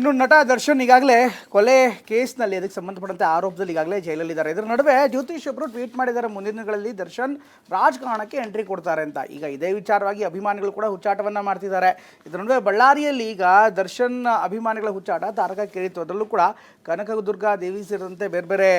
ಇನ್ನು ನಟ ದರ್ಶನ್ ಈಗಾಗಲೇ ಕೊಲೆ ಕೇಸ್ನಲ್ಲಿ ಅದಕ್ಕೆ ಸಂಬಂಧಪಟ್ಟಂತೆ ಆರೋಪದಲ್ಲಿ ಈಗಾಗಲೇ ಜೈಲಲ್ಲಿದ್ದಾರೆ. ಇದರ ನಡುವೆ ಜ್ಯೋತಿಷ್ ಒಬ್ಬರು ಟ್ವೀಟ್ ಮಾಡಿದ್ದಾರೆ. ಮುಂದಿನ ದಿನಗಳಲ್ಲಿ ದರ್ಶನ್ ರಾಜಕಾರಣಕ್ಕೆ ಎಂಟ್ರಿ ಕೊಡ್ತಾರೆ ಅಂತ. ಈಗ ಇದೇ ವಿಚಾರವಾಗಿ ಅಭಿಮಾನಿಗಳು ಕೂಡ ಹುಚ್ಚಾಟವನ್ನು ಮಾಡ್ತಿದ್ದಾರೆ. ಇದರ ನಡುವೆ ಬಳ್ಳಾರಿಯಲ್ಲಿ ಈಗ ದರ್ಶನ್ ಅಭಿಮಾನಿಗಳ ಹುಚ್ಚಾಟ ತಾರಕ ಕೇಳಿತ್ತು. ಅದರಲ್ಲೂ ಕೂಡ ಕನಕದುರ್ಗ ದೇವಿ ಸೇರಿದಂತೆ ಬೇರೆ ಬೇರೆ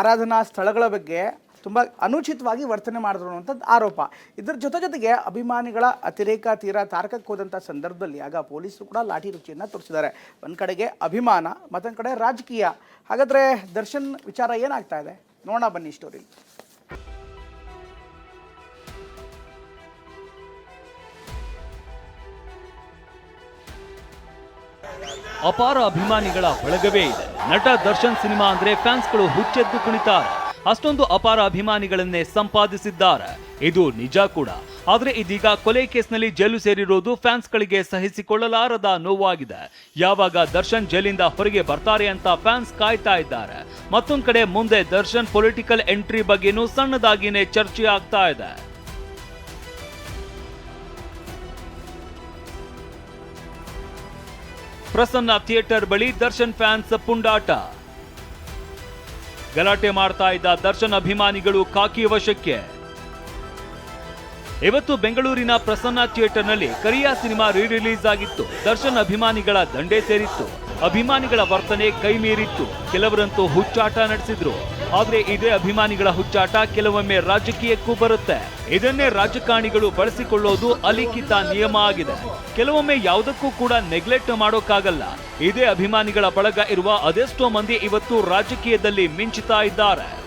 ಆರಾಧನಾ ಸ್ಥಳಗಳ ಬಗ್ಗೆ ತುಂಬ ಅನುಚಿತವಾಗಿ ವರ್ತನೆ ಮಾಡಿದ್ರು ಅನ್ನುವಂಥದ್ದು ಆರೋಪ. ಇದರ ಜೊತೆ ಜೊತೆಗೆ ಅಭಿಮಾನಿಗಳ ಅತಿರೇಕ ತೀರಾ ತಾರಕಕ್ಕೆ ಹೋದಂಥ ಸಂದರ್ಭದಲ್ಲಿ ಆಗ ಪೊಲೀಸರು ಕೂಡ ಲಾಠಿ ರುಚಿಯನ್ನು ತೋರಿಸಿದ್ದಾರೆ. ಒಂದು ಕಡೆಗೆ ಅಭಿಮಾನ, ಮತ್ತೊಂದು ಕಡೆ ರಾಜಕೀಯ. ಹಾಗಾದರೆ ದರ್ಶನ್ ವಿಚಾರ ಏನಾಗ್ತಾ ಇದೆ? ನೋಡೋಣ ಬನ್ನಿ ಸ್ಟೋರಿ ಅಪಾರ ಅಭಿಮಾನಿಗಳ ಬಳಗವೇ ಇದೆ. ನಟ ದರ್ಶನ್ ಸಿನಿಮಾ ಅಂದ್ರೆ ಫ್ಯಾನ್ಸ್ಗಳು ಹುಚ್ಚೆದ್ದು ಕುಣಿತಾರೆ. ಅಷ್ಟೊಂದು ಅಪಾರ ಅಭಿಮಾನಿಗಳನ್ನೇ ಸಂಪಾದಿಸಿದ್ದಾರೆ. ಇದು ನಿಜ ಕೂಡ. ಆದರೆ ಇದೀಗ ಕೊಲೆ ಕೇಸ್ನಲ್ಲಿ ಜೈಲು ಸೇರಿರೋದು ಫ್ಯಾನ್ಸ್ಗಳಿಗೆ ಸಹಿಸಿಕೊಳ್ಳಲಾರದ ನೋವಾಗಿದೆ. ಯಾವಾಗ ದರ್ಶನ್ ಜೈಲಿಂದ ಹೊರಗೆ ಬರ್ತಾರೆ ಅಂತ ಫ್ಯಾನ್ಸ್ ಕಾಯ್ತಾ ಇದ್ದಾರೆ. ಮತ್ತೊಂದು ಕಡೆ ಮುಂದೆ ದರ್ಶನ್ ಪೊಲಿಟಿಕಲ್ ಎಂಟ್ರಿ ಬಗ್ಗೆನೂ ಸಣ್ಣದಾಗಿನೇ ಚರ್ಚೆ ಆಗ್ತಾ ಇದೆ. ಪ್ರಸನ್ನ ಥಿಯೇಟರ್ ಬಳಿ ದರ್ಶನ್ ಫ್ಯಾನ್ಸ್ ಪುಂಡಾಟ. ಗಲಾಟೆ ಮಾಡ್ತಾ ಇದ್ದ ದರ್ಶನ್ ಅಭಿಮಾನಿಗಳು ಕಾಕಿ ವಶಕ್ಕೆ. ಇವತ್ತು ಬೆಂಗಳೂರಿನ ಪ್ರಸನ್ನ ಥಿಯೇಟರ್ನಲ್ಲಿ ಕರಿಯಾ ಸಿನಿಮಾ ರೀ ರಿಲೀಸ್ ಆಗಿತ್ತು. ದರ್ಶನ್ ಅಭಿಮಾನಿಗಳ ದಂಡೆ ಸೇರಿತ್ತು. ಅಭಿಮಾನಿಗಳ ವರ್ತನೆ ಕೈ ಮೀರಿತ್ತು ಕೆಲವರಂತೂ ಹುಚ್ಚಾಟ ನಡೆಸಿದ್ರು. ಆದ್ರೆ ಇದೇ ಅಭಿಮಾನಿಗಳ ಹುಚ್ಚಾಟ ಕೆಲವೊಮ್ಮೆ ರಾಜಕೀಯಕ್ಕೂ ಬರುತ್ತೆ. ಇದನ್ನೇ ರಾಜಕಾರಣಿಗಳು ಬಳಸಿಕೊಳ್ಳೋದು ಅಲಿಖಿತ ನಿಯಮ ಆಗಿದೆ. ಕೆಲವೊಮ್ಮೆ ಯಾವುದಕ್ಕೂ ಕೂಡ ನೆಗ್ಲೆಕ್ಟ್ ಮಾಡೋಕ್ಕಾಗಲ್ಲ. ಇದೇ ಅಭಿಮಾನಿಗಳ ಬಳಗ ಇರುವ ಅದೆಷ್ಟೋ ಮಂದಿ ಇವತ್ತು ರಾಜಕೀಯದಲ್ಲಿ ಮಿಂಚುತ್ತಾ ಇದ್ದಾರೆ.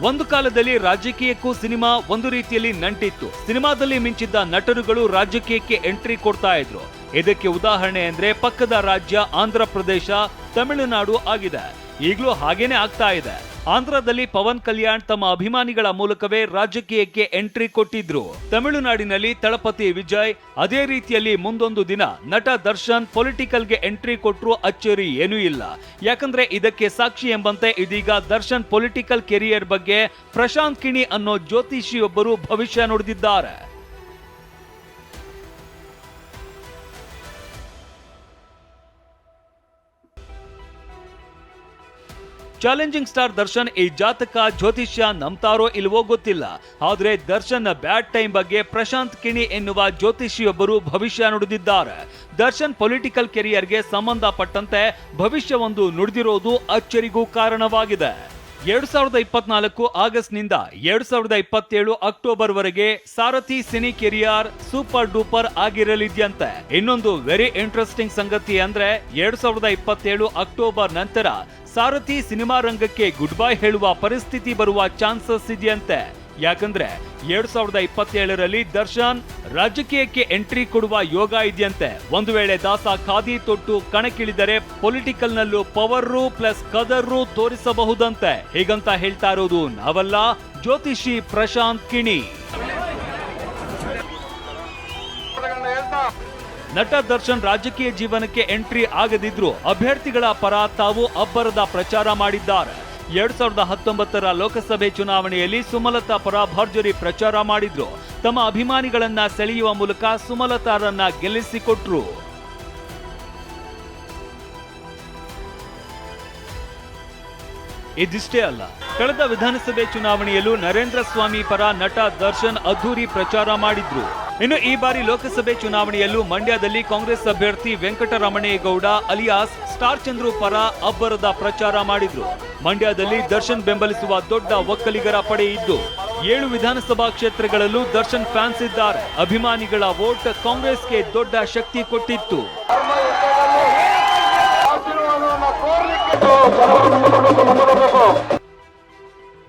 ಒಂದು ಕಾಲದಲ್ಲಿ ರಾಜಕೀಯಕ್ಕೂ ಸಿನಿಮಾ ಒಂದು ರೀತಿಯಲ್ಲಿ ನಂಟಿತ್ತು. ಸಿನಿಮಾದಲ್ಲಿ ಮಿಂಚಿದ್ದ ನಟರುಗಳು ರಾಜಕೀಯಕ್ಕೆ ಎಂಟ್ರಿ ಕೊಡ್ತಾ ಇದ್ರು. ಇದಕ್ಕೆ ಉದಾಹರಣೆ ಅಂದ್ರೆ ಪಕ್ಕದ ರಾಜ್ಯ ಆಂಧ್ರ ಪ್ರದೇಶ, ತಮಿಳುನಾಡು ಆಗಿದೆ. ಈಗಲೂ ಹಾಗೇನೆ ಆಗ್ತಾ ಇದೆ. ಆಂಧ್ರದಲ್ಲಿ ಪವನ್ ಕಲ್ಯಾಣ್ ತಮ್ಮ ಅಭಿಮಾನಿಗಳ ಮೂಲಕವೇ ರಾಜಕೀಯಕ್ಕೆ ಎಂಟ್ರಿ ಕೊಟ್ಟಿದ್ರು. ತಮಿಳುನಾಡಿನಲ್ಲಿ ತಳಪತಿ ವಿಜಯ್, ಅದೇ ರೀತಿಯಲ್ಲಿ ಮುಂದೊಂದು ದಿನ ನಟ ದರ್ಶನ್ ಪೊಲಿಟಿಕಲ್ಗೆ ಎಂಟ್ರಿ ಕೊಟ್ಟರು ಅಚ್ಚರಿ ಏನೂ ಇಲ್ಲ. ಯಾಕಂದ್ರೆ ಇದಕ್ಕೆ ಸಾಕ್ಷಿ ಎಂಬಂತೆ ಇದೀಗ ದರ್ಶನ್ ಪೊಲಿಟಿಕಲ್ ಕೆರಿಯರ್ ಬಗ್ಗೆ ಪ್ರಶಾಂತ್ ಕಿಣಿ ಅನ್ನೋ ಜ್ಯೋತಿಷಿಯೊಬ್ಬರು ಭವಿಷ್ಯ ನುಡಿದಿದ್ದಾರೆ. ಚಾಲೆಂಜಿಂಗ್ ಸ್ಟಾರ್ ದರ್ಶನ್ ಈ ಜಾತಕ ಜ್ಯೋತಿಷ್ಯ ನಂಬ್ತಾರೋ ಇಲ್ವೋ ಗೊತ್ತಿಲ್ಲ. ಆದರೆ ದರ್ಶನ್ ಬ್ಯಾಡ್ ಟೈಮ್ ಬಗ್ಗೆ ಪ್ರಶಾಂತ್ ಕಿಣಿ ಎನ್ನುವ ಜ್ಯೋತಿಷಿಯೊಬ್ಬರು ಭವಿಷ್ಯ ನುಡಿದಿದ್ದಾರೆ. ದರ್ಶನ್ ಪೊಲಿಟಿಕಲ್ ಕೆರಿಯರ್ಗೆ ಸಂಬಂಧಪಟ್ಟಂತೆ ಭವಿಷ್ಯವೊಂದು ನುಡಿದಿರೋದು ಅಚ್ಚರಿಗೂ ಕಾರಣವಾಗಿದೆ. ಎರಡ್ ಸಾವಿರದ ಇಪ್ಪತ್ನಾಲ್ಕು ಆಗಸ್ಟ್ನಿಂದ ಎರಡ್ ಸಾವಿರದ ಇಪ್ಪತ್ತೇಳು ಅಕ್ಟೋಬರ್ ವರೆಗೆ Sarathi cine career super duper ಆಗಿರಲಿದ್ಯಂತೆ. ಇನ್ನೊಂದು ವೆರಿ ಇಂಟ್ರೆಸ್ಟಿಂಗ್ ಸಂಗತಿ ಅಂದ್ರೆ ಎರಡ್ ಸಾವಿರದ ಇಪ್ಪತ್ತೇಳು ಅಕ್ಟೋಬರ್ ನಂತರ ಸಾರಥಿ ಸಿನಿಮಾ ರಂಗಕ್ಕೆ ಗುಡ್ ಬೈ ಹೇಳುವ ಪರಿಸ್ಥಿತಿ ಬರುವ ಚಾನ್ಸಸ್ ಇದೆಯಂತೆ. ಯಾಕಂದ್ರೆ ಎರಡ್ ಸಾವಿರದ ಇಪ್ಪತ್ತೇಳರಲ್ಲಿ ದರ್ಶನ್ ರಾಜಕೀಯಕ್ಕೆ ಎಂಟ್ರಿ ಕೊಡುವ ಯೋಗ ಇದೆಯಂತೆ. ಒಂದು ವೇಳೆ ದಾಸ ಖಾದಿ ತೊಟ್ಟು ಕಣಕ್ಕಿಳಿದರೆ ಪೊಲಿಟಿಕಲ್ ನಲ್ಲೂ ಪವರ್ರು ಪ್ಲಸ್ ಕದರ್ರು ತೋರಿಸಬಹುದಂತೆ. ಹೀಗಂತ ಹೇಳ್ತಾ ಇರೋದು ನಾವಲ್ಲ, ಜ್ಯೋತಿಷಿ ಪ್ರಶಾಂತ್ ಕಿಣಿ. ನಟ ದರ್ಶನ್ ರಾಜಕೀಯ ಜೀವನಕ್ಕೆ ಎಂಟ್ರಿ ಆಗದಿದ್ರು ಅಭ್ಯರ್ಥಿಗಳ ಪರ ತಾವು ಅಬ್ಬರದ ಪ್ರಚಾರ ಮಾಡಿದ್ದಾರೆ. ಎರಡ್ ಸಾವಿರದ ಹತ್ತೊಂಬತ್ತರ ಲೋಕಸಭೆ ಚುನಾವಣೆಯಲ್ಲಿ ಸುಮಲತಾ ಪರ ಭರ್ಜರಿ ಪ್ರಚಾರ ಮಾಡಿದ್ರು. ತಮ್ಮ ಅಭಿಮಾನಿಗಳನ್ನ ಸೆಳೆಯುವ ಮೂಲಕ ಸುಮಲತಾರನ್ನ ಗೆಲ್ಲಿಸಿಕೊಟ್ರು. ಇದಿಷ್ಟೇ ಅಲ್ಲ, ಕಳೆದ ವಿಧಾನಸಭೆ ಚುನಾವಣೆಯಲ್ಲೂ ನರೇಂದ್ರ ಸ್ವಾಮಿ ಪರ ನಟ ದರ್ಶನ್ ಅದ್ದೂರಿ ಪ್ರಚಾರ ಮಾಡಿದ್ರು. ಇನ್ನು ಈ ಬಾರಿ ಲೋಕಸಭೆ ಚುನಾವಣೆಯಲ್ಲೂ ಮಂಡ್ಯದಲ್ಲಿ ಕಾಂಗ್ರೆಸ್ ಅಭ್ಯರ್ಥಿ ವೆಂಕಟರಮಣೇಗೌಡ ಅಲಿಯಾಸ್ ಸ್ಟಾರ್ ಚಂದ್ರು ಪರ ಅಬ್ಬರದ ಪ್ರಚಾರ ಮಾಡಿದ್ರು. ಮಂಡ್ಯದಲ್ಲಿ ದರ್ಶನ್ ಬೆಂಬಲಿಸುವ ದೊಡ್ಡ ಒಕ್ಕಲಿಗರ ಪಡೆ ಇದ್ದು, ಏಳು ವಿಧಾನಸಭಾ ಕ್ಷೇತ್ರಗಳಲ್ಲೂ ದರ್ಶನ್ ಫ್ಯಾನ್ಸ್ ಇದ್ದಾರೆ. ಅಭಿಮಾನಿಗಳ ವೋಟ್ ಕಾಂಗ್ರೆಸ್ಗೆ ದೊಡ್ಡ ಶಕ್ತಿ ಕೊಟ್ಟಿತ್ತು.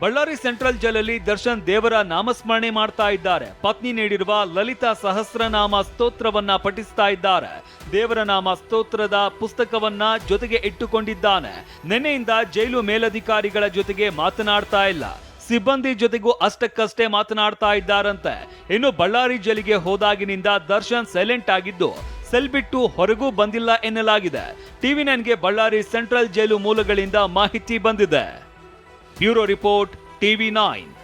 ಬಳ್ಳಾರಿ ಸೆಂಟ್ರಲ್ ಜೈಲಲ್ಲಿ ದರ್ಶನ್ ದೇವರ ನಾಮಸ್ಮರಣೆ ಮಾಡ್ತಾ ಇದ್ದಾರೆ. ಪತ್ನಿ ನೀಡಿರುವ ಲಲಿತಾ ಸಹಸ್ರನಾಮ ಸ್ತೋತ್ರವನ್ನ ಪಠಿಸ್ತಾ ಇದ್ದಾರೆ. ದೇವರ ನಾಮ ಸ್ತೋತ್ರದ ಪುಸ್ತಕವನ್ನ ಜೊತೆಗೆ ಇಟ್ಟುಕೊಂಡಿದ್ದಾನೆ. ನಿನ್ನೆಯಿಂದ ಜೈಲು ಮೇಲಧಿಕಾರಿಗಳ ಜೊತೆಗೆ ಮಾತನಾಡ್ತಾ ಇಲ್ಲ. ಸಿಬ್ಬಂದಿ ಜೊತೆಗೂ ಅಷ್ಟಕ್ಕಷ್ಟೇ ಮಾತನಾಡ್ತಾ ಇದ್ದಾರಂತೆ. ಇನ್ನು ಬಳ್ಳಾರಿ ಜೈಲಿಗೆ ಹೋದಾಗಿನಿಂದ ದರ್ಶನ್ ಸೈಲೆಂಟ್ ಆಗಿದ್ದು, ಸೆಲ್ ಬಿಟ್ಟು ಹೊರಗೂ ಬಂದಿಲ್ಲ ಎನ್ನಲಾಗಿದೆ. ಟಿವಿ ನೈನ್ಗೆ ಬಳ್ಳಾರಿ ಸೆಂಟ್ರಲ್ ಜೈಲು ಮೂಲಗಳಿಂದ ಮಾಹಿತಿ ಬಂದಿದೆ. Bureau Report, TV9.